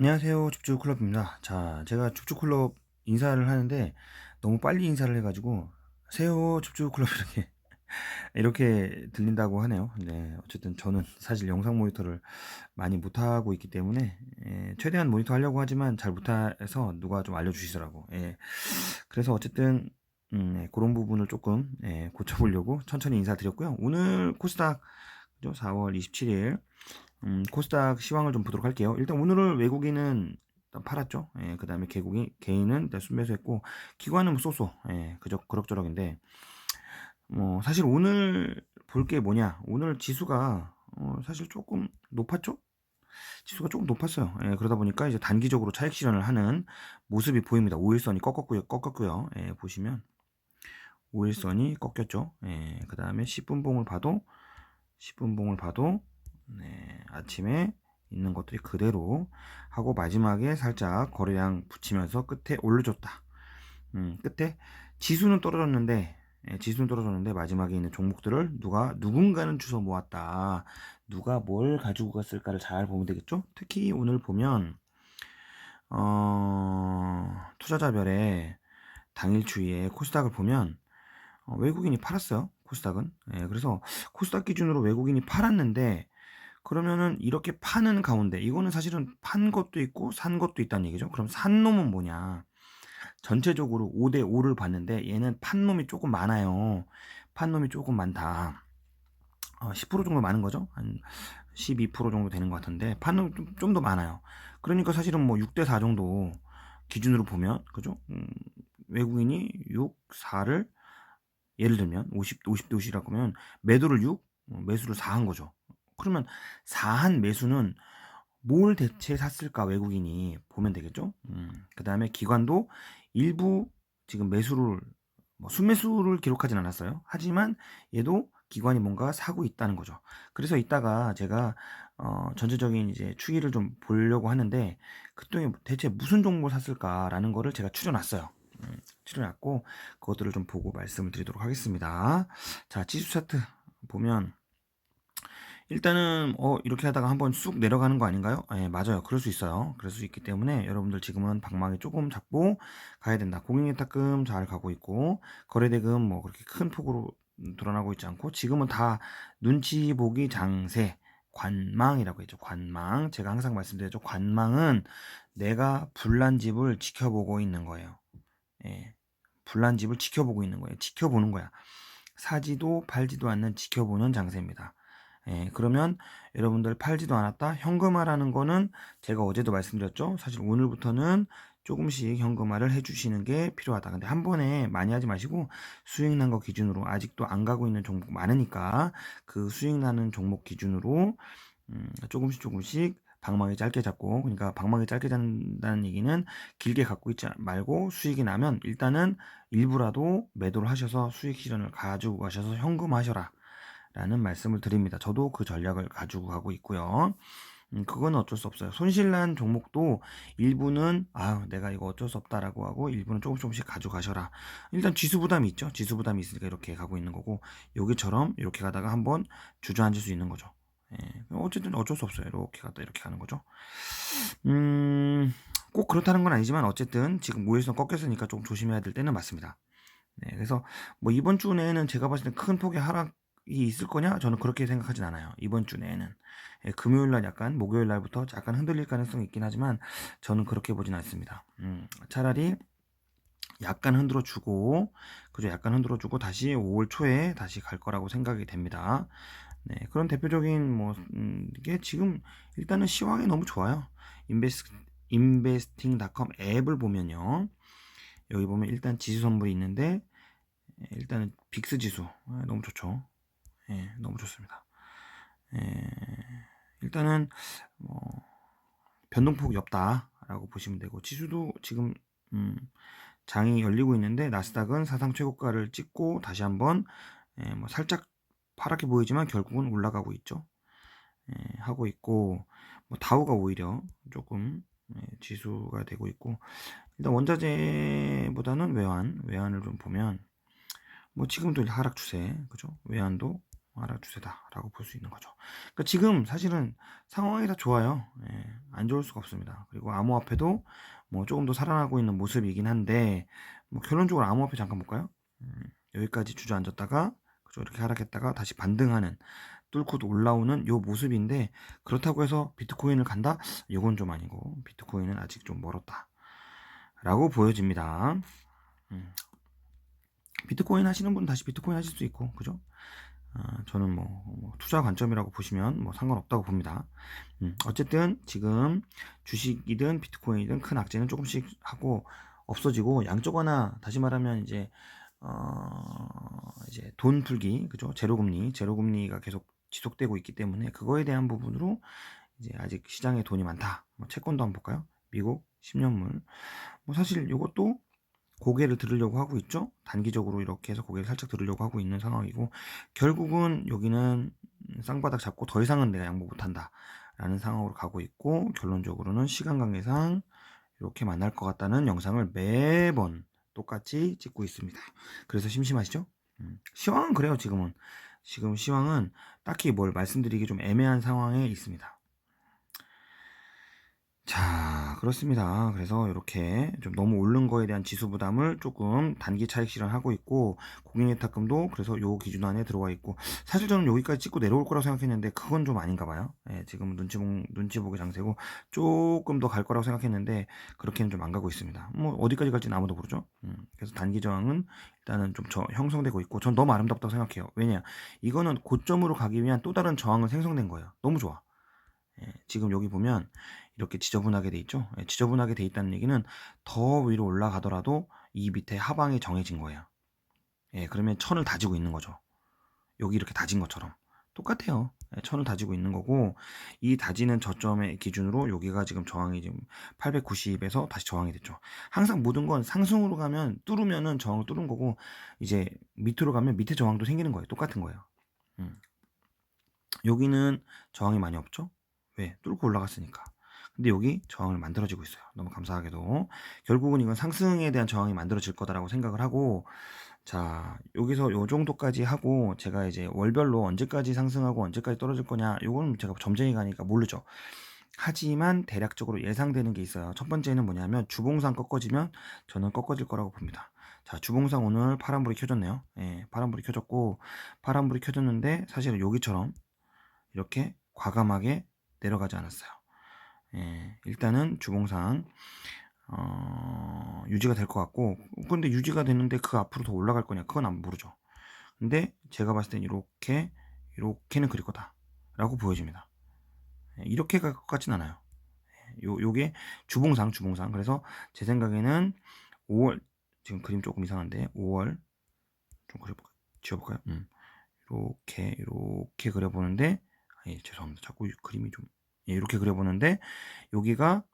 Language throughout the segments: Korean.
안녕하세요. 죽죽클럽입니다. 자, 제가 죽죽클럽 인사를 하는데 너무 빨리 인사를 해가지고 세요 죽죽클럽 이렇게 이렇게 들린다고 하네요. 네, 어쨌든 저는 사실 영상 모니터를 많이 못하고 있기 때문에 예, 최대한 모니터 하려고 하지만 잘 못해서 누가 좀 알려주시더라고. 예, 그래서 어쨌든 음, 네, 그런 부분을 조금 예, 고쳐보려고 천천히 인사드렸고요. 오늘 코스닥 그죠? 4월 27일 음, 코스닥 시황을 좀 보도록 할게요. 일단 오늘은 외국인은 팔았죠. 예, 그 다음에 개국이, 개인은 일단 순매수했고, 기관은 뭐 쏘쏘, 예, 그저, 그럭저럭인데, 뭐, 사실 오늘 볼 게 뭐냐. 오늘 지수가, 어, 사실 조금 높았죠? 지수가 조금 높았어요. 예, 그러다 보니까 이제 단기적으로 차익 실현을 하는 모습이 보입니다. 5일선이 꺾었고요, 꺾었고요. 예, 보시면, 5일선이 꺾였죠. 예, 그 다음에 10분봉을 봐도, 10분봉을 봐도, 네, 아침에 있는 것들이 그대로 하고 마지막에 살짝 거래량 붙이면서 끝에 올려줬다. 음, 끝에 지수는 떨어졌는데 예, 지수는 떨어졌는데 마지막에 있는 종목들을 누가 누군가는 주워 모았다. 누가 뭘 가지고 갔을까를 잘 보면 되겠죠? 특히 오늘 보면 어, 투자자별의 당일 추이에 코스닥을 보면 어, 외국인이 팔았어요. 코스닥은. 예, 그래서 코스닥 기준으로 외국인이 팔았는데 그러면은 이렇게 파는 가운데 이거는 사실은 판 것도 있고 산 것도 있다는 얘기죠. 그럼 산 놈은 뭐냐? 전체적으로 5대 5를 봤는데 얘는 판 놈이 조금 많아요. 판 놈이 조금 많다. 어, 10% 정도 많은 거죠. 한 12% 정도 되는 것 같은데 판은 좀더 많아요. 그러니까 사실은 뭐 6대 4 정도 기준으로 보면 그죠? 음, 외국인이 6, 4를 예를 들면 50, 50대 50이라고 하면 매도를 6, 어, 매수를 4 한 거죠. 그러면 4한 매수는 뭘 대체 샀을까 외국인이 보면 되겠죠. 음, 그 다음에 기관도 일부 지금 매수를 뭐 순매수를 기록하진 않았어요. 하지만 얘도 기관이 뭔가 사고 있다는 거죠. 그래서 이따가 제가 어, 전체적인 이제 추이를 좀 보려고 하는데 그동안 대체 무슨 종목을 샀을까라는 거를 제가 추려놨어요. 음, 추려놨고 그것들을 좀 보고 말씀을 드리도록 하겠습니다. 자 지수 차트 보면 일단은 어 이렇게 하다가 한번 쑥 내려가는 거 아닌가요? 예, 맞아요. 그럴 수 있어요. 그럴 수 있기 때문에 여러분들 지금은 방망이 조금 잡고 가야 된다. 공인예탁금 잘 가고 있고 거래대금 뭐 그렇게 큰 폭으로 드러나고 있지 않고 지금은 다 눈치 보기 장세 관망이라고 했죠. 관망. 제가 항상 말씀드렸죠. 관망은 내가 불난 집을 지켜보고 있는 거예요. 예. 불난 집을 지켜보고 있는 거예요. 지켜보는 거야. 사지도 팔지도 않는 지켜보는 장세입니다. 예, 그러면 여러분들 팔지도 않았다. 현금화라는 거는 제가 어제도 말씀드렸죠. 사실 오늘부터는 조금씩 현금화를 해주시는 게 필요하다. 근데 한 번에 많이 하지 마시고 수익 난 거 기준으로 아직도 안 가고 있는 종목 많으니까 그 수익 나는 종목 기준으로 음, 조금씩 조금씩 방망이 짧게 잡고 그러니까 방망이 짧게 잡는다는 얘기는 길게 갖고 있지 말고 수익이 나면 일단은 일부라도 매도를 하셔서 수익 실현을 가지고 가셔서 현금하셔라. 라는 말씀을 드립니다. 저도 그 전략을 가지고 가고 있고요. 음, 그건 어쩔 수 없어요. 손실난 종목도 일부는 아 내가 이거 어쩔 수 없다라고 하고 일부는 조금 조금씩 가져가셔라. 일단 지수 부담이 있죠. 지수 부담이 있으니까 이렇게 가고 있는 거고 여기처럼 이렇게 가다가 한번 주저앉을 수 있는 거죠. 예, 어쨌든 어쩔 수 없어요. 이렇게 가다 이렇게 가는 거죠. 음, 꼭 그렇다는 건 아니지만 어쨌든 지금 모일선 꺾였으니까 조금 조심해야 될 때는 맞습니다. 네, 그래서 뭐 이번 주 내에는 제가 봤을 때 큰 폭의 하락 있을 거냐? 저는 그렇게 생각하진 않아요. 이번 주 내에는. 예, 금요일 날 약간, 목요일 날부터 약간 흔들릴 가능성이 있긴 하지만 저는 그렇게 보진 않습니다. 음, 차라리 약간 흔들어 주고, 그죠? 약간 흔들어 주고 다시 5월 초에 다시 갈 거라고 생각이 됩니다. 네, 그런 대표적인 뭐, 음, 이게 지금 일단은 시황이 너무 좋아요. 인베스, 인베스팅닷컴 앱을 보면요. 여기 보면 일단 지수 선물이 있는데, 일단은 빅스 지수. 아, 너무 좋죠. 예, 너무 좋습니다. 예, 일단은 뭐 변동폭이 없다라고 보시면 되고 지수도 지금 음, 장이 열리고 있는데 나스닥은 사상 최고가를 찍고 다시 한번 예, 뭐 살짝 파랗게 보이지만 결국은 올라가고 있죠. 예, 하고 있고 뭐 다우가 오히려 조금 예, 지수가 되고 있고 일단 원자재보다는 외환 외환을 좀 보면 뭐 지금도 하락 추세 그죠 외환도 하락 추세다라고 볼 수 있는 거죠. 그러니까 지금 사실은 상황이 다 좋아요. 예, 안 좋을 수가 없습니다. 그리고 암호화폐도 뭐 조금 더 살아나고 있는 모습이긴 한데 뭐 결론적으로 암호화폐 잠깐 볼까요? 음, 여기까지 주저앉았다가 그죠 이렇게 하락했다가 다시 반등하는 뚫고 올라오는 요 모습인데 그렇다고 해서 비트코인을 간다? 이건 좀 아니고 비트코인은 아직 좀 멀었다. 라고 보여집니다. 음. 비트코인 하시는 분은 다시 비트코인 하실 수 있고, 그죠? 아, 저는 뭐, 뭐 투자 관점이라고 보시면 뭐 상관없다고 봅니다. 음, 어쨌든 지금 주식이든 비트코인이든 큰 악재는 조금씩 하고 없어지고 양쪽 하나 다시 말하면 이제 어, 이제 돈 풀기 그죠 제로금리 제로금리가 계속 지속되고 있기 때문에 그거에 대한 부분으로 이제 아직 시장에 돈이 많다. 뭐 채권도 한번 볼까요? 미국 10년물. 뭐 사실 이것도 고개를 들으려고 하고 있죠. 단기적으로 이렇게 해서 고개를 살짝 들으려고 하고 있는 상황이고 결국은 여기는 쌍바닥 잡고 더 이상은 내가 양보 못한다 라는 상황으로 가고 있고 결론적으로는 시간 관계상 이렇게 만날 것 같다는 영상을 매번 똑같이 찍고 있습니다. 그래서 심심하시죠? 음. 시황은 그래요 지금은 지금 시황은 딱히 뭘 말씀드리기 좀 애매한 상황에 있습니다. 자, 그렇습니다. 그래서 이렇게 좀 너무 오른 거에 대한 지수 부담을 조금 단기 차익 실현하고 있고 고객의 탁금도 그래서 요 기준 안에 들어와 있고 사실 저는 여기까지 찍고 내려올 거라고 생각했는데 그건 좀 아닌가 봐요. 예, 지금 눈치 보, 눈치 장세고 조금 더 갈 거라고 생각했는데 그렇게는 좀 안 가고 있습니다. 뭐 어디까지 갈지는 아무도 모르죠. 음, 그래서 단기 저항은 일단은 좀 저, 형성되고 있고 전 너무 아름답다고 생각해요. 왜냐? 이거는 고점으로 가기 위한 또 다른 저항은 생성된 거예요. 너무 좋아. 예, 지금 여기 보면 이렇게 지저분하게 돼 있죠. 예, 지저분하게 돼 있다는 얘기는 더 위로 올라가더라도 이 밑에 하방이 정해진 거예요. 예, 그러면 천을 다지고 있는 거죠. 여기 이렇게 다진 것처럼 똑같아요. 예, 천을 다지고 있는 거고 이 다지는 저점의 기준으로 여기가 지금 저항이 지금 890에서 다시 저항이 됐죠. 항상 모든 건 상승으로 가면 뚫으면은 저항을 뚫은 거고 이제 밑으로 가면 밑에 저항도 생기는 거예요. 똑같은 거예요. 음. 여기는 저항이 많이 없죠. 왜? 뚫고 올라갔으니까. 근데 여기 저항을 만들어지고 있어요. 너무 감사하게도. 결국은 이건 상승에 대한 저항이 만들어질 거다라고 생각을 하고, 자, 여기서 요 정도까지 하고, 제가 이제 월별로 언제까지 상승하고 언제까지 떨어질 거냐, 요건 제가 점쟁이 가니까 모르죠. 하지만 대략적으로 예상되는 게 있어요. 첫 번째는 뭐냐면 주봉상 꺾어지면 저는 꺾어질 거라고 봅니다. 자, 주봉상 오늘 파란불이 켜졌네요. 예, 파란불이 켜졌고, 파란불이 켜졌는데, 사실은 여기처럼 이렇게 과감하게 내려가지 않았어요. 예, 일단은 주봉상 어, 유지가 될 것 같고 근데 유지가 됐는데 그 앞으로 더 올라갈 거냐 그건 안 모르죠. 근데 제가 봤을 땐 이렇게 이렇게는 그릴 거다 라고 보여집니다. 예, 이렇게 갈 것 같진 않아요. 예, 요, 요게 주봉상 주봉상. 그래서 제 생각에는 5월 지금 그림 조금 이상한데 5월 좀 그려볼까요? 지워볼까요? 음. 이렇게 이렇게 그려보는데 아, 예, 죄송합니다. 자꾸 그림이 좀 예, 이렇게 그려보는데 여기가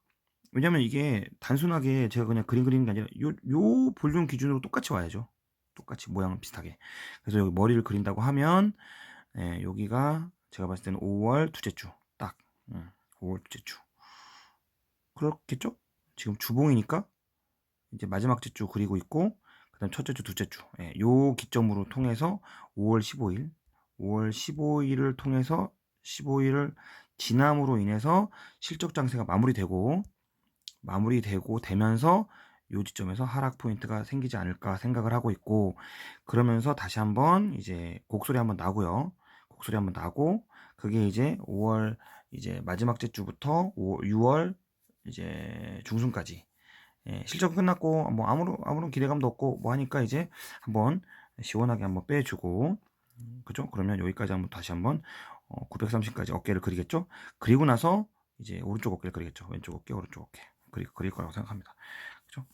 왜냐면 이게 단순하게 제가 그냥 그림 그리는 게 아니라 요, 요 볼륨 기준으로 똑같이 와야죠. 똑같이 모양 비슷하게. 그래서 여기 머리를 그린다고 하면 예, 여기가 제가 봤을 때는 5월 둘째 주. 딱. 음, 5월 둘째 주. 그렇겠죠? 지금 주봉이니까 이제 마지막 주 그리고 있고 그다음 첫째 주, 둘째 주. 예, 요 기점으로 통해서 5월 15일, 5월 15일을 통해서 15일을 진함으로 인해서 실적 장세가 마무리되고 마무리되고 되면서 요 지점에서 하락 포인트가 생기지 않을까 생각을 하고 있고 그러면서 다시 한번 이제 곡소리 한번 나고요. 곡소리 한번 나고 그게 이제 5월 이제 마지막 주부터 5, 6월 이제 중순까지 예, 실적 끝났고 뭐 아무런 아무런 기대감도 없고 뭐 하니까 이제 한번 시원하게 한번 빼주고 그죠? 그러면 여기까지 한번 다시 한번 어, 930까지 어깨를 그리겠죠? 그리고 나서 이제 오른쪽 어깨를 그리겠죠. 왼쪽 어깨, 오른쪽 어깨. 그리, 그릴 거라고 생각합니다. 그죠?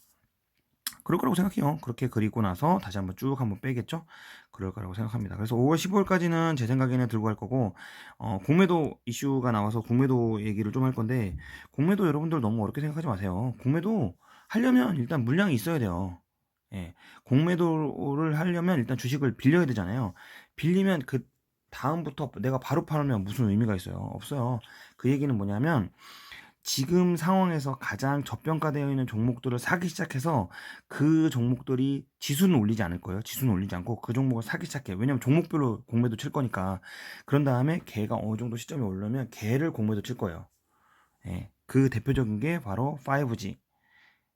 그럴 거라고 생각해요. 그렇게 그리고 나서 다시 한번 쭉 한번 빼겠죠? 그럴 거라고 생각합니다. 그래서 5월 15일까지는 제 생각에는 들고 갈 거고, 어, 공매도 이슈가 나와서 공매도 얘기를 좀 할 건데, 공매도 여러분들 너무 어렵게 생각하지 마세요. 공매도 하려면 일단 물량이 있어야 돼요. 예. 공매도를 하려면 일단 주식을 빌려야 되잖아요. 빌리면 그 다음부터 내가 바로 팔면 무슨 의미가 있어요? 없어요. 그 얘기는 뭐냐면 지금 상황에서 가장 저평가되어 있는 종목들을 사기 시작해서 그 종목들이 지수는 올리지 않을 거예요. 지수는 올리지 않고 그 종목을 사기 시작해. 왜냐면 종목별로 공매도 칠 거니까. 그런 다음에 걔가 어느 정도 시점이 오르면 걔를 공매도 칠 거예요. 예. 그 대표적인 게 바로 5G.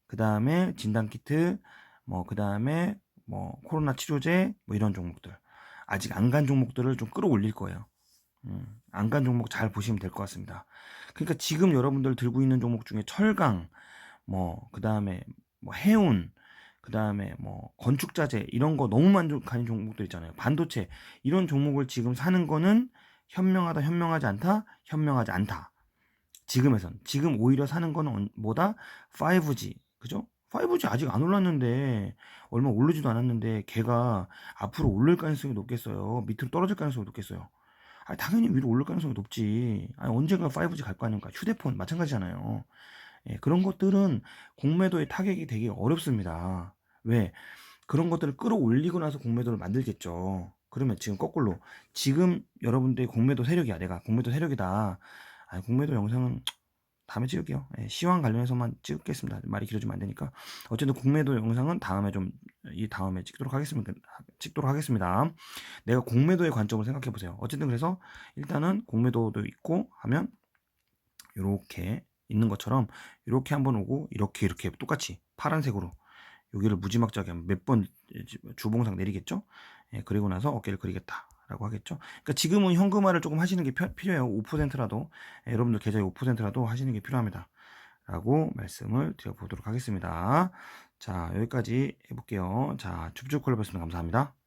그 다음에 진단키트, 뭐, 그 다음에 뭐, 코로나 치료제, 뭐 이런 종목들. 아직 안 간 종목들을 좀 끌어올릴 거예요. 음, 안간 종목 잘 보시면 될 것 같습니다. 그러니까 지금 여러분들 들고 있는 종목 중에 철강, 뭐, 그 다음에 뭐 해운, 그 다음에 뭐 건축자재 이런 거 너무 만족하는 종목들 있잖아요. 반도체 이런 종목을 지금 사는 거는 현명하다, 현명하지 않다, 현명하지 않다. 지금에선 지금 오히려 사는 거는 언- 뭐다? 5G 그죠? 5G 아직 안 올랐는데 얼마 오르지도 않았는데 걔가 앞으로 오를 가능성이 높겠어요. 밑으로 떨어질 가능성이 높겠어요. 아 당연히 위로 올릴 가능성이 높지. 아니, 언젠가 5G 갈 거 아닙니까? 휴대폰 마찬가지잖아요. 예, 그런 것들은 공매도의 타격이 되게 어렵습니다. 왜? 그런 것들을 끌어올리고 나서 공매도를 만들겠죠. 그러면 지금 거꾸로 지금 여러분들이 공매도 세력이야. 내가 공매도 세력이다. 아, 공매도 영상은 다음에 찍을게요. 예, 시황 관련해서만 찍겠습니다. 말이 길어지면 안 되니까. 어쨌든 공매도 영상은 다음에 좀 이 다음에 찍도록 하겠습니다. 찍도록 하겠습니다. 내가 공매도의 관점을 생각해 보세요. 어쨌든 그래서 일단은 공매도도 있고 하면 이렇게 있는 것처럼 이렇게 한번 오고 이렇게 이렇게 똑같이 파란색으로 여기를 무지막지하게 몇 번 주봉상 내리겠죠? 예, 그리고 나서 어깨를 그리겠다 라고 하겠죠. 그러니까 지금은 현금화를 조금 하시는 게 펴- 필요해요. 5%라도 예, 여러분들 계좌에 5%라도 하시는 게 필요합니다. 라고 말씀을 드려보도록 하겠습니다. 자 여기까지 해볼게요. 자 줍줍 콜라봤습니다. 감사합니다.